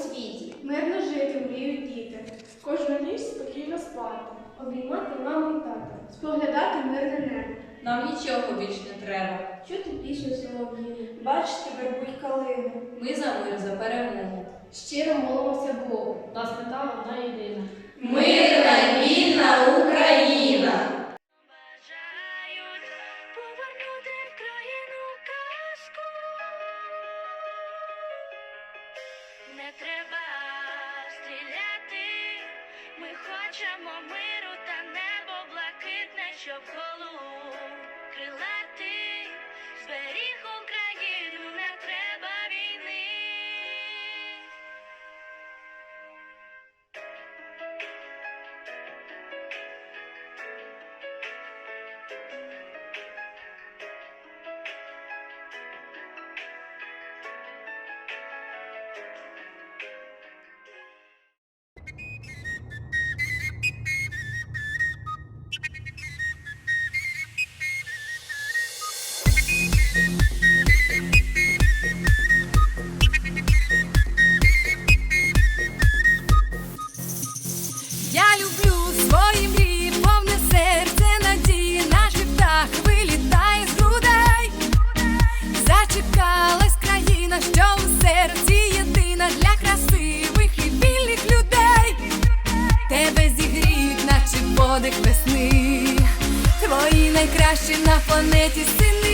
світі. Мирно жити, мріють діти. Кожну ніч спокійно спати. Обіймати маму і тата. Споглядати мирне небо. Нам нічого більш не треба. Чути пісню солов'їну. Бачити вербу калини. Ми за мир, за перемогу. Щиро молимося Богу. Нас мета одна єдина. Мирна Не треба стріляти. Ми хочемо миру та небо блакитне, щоб голу крилатий свої мрії, повне серце надії, наш птах вилітає з грудей. Зачекалась країна, що у серці єдина для красивих і вільних людей. Тебе зігріють, наче подих весни. Твої найкращі на планеті сини.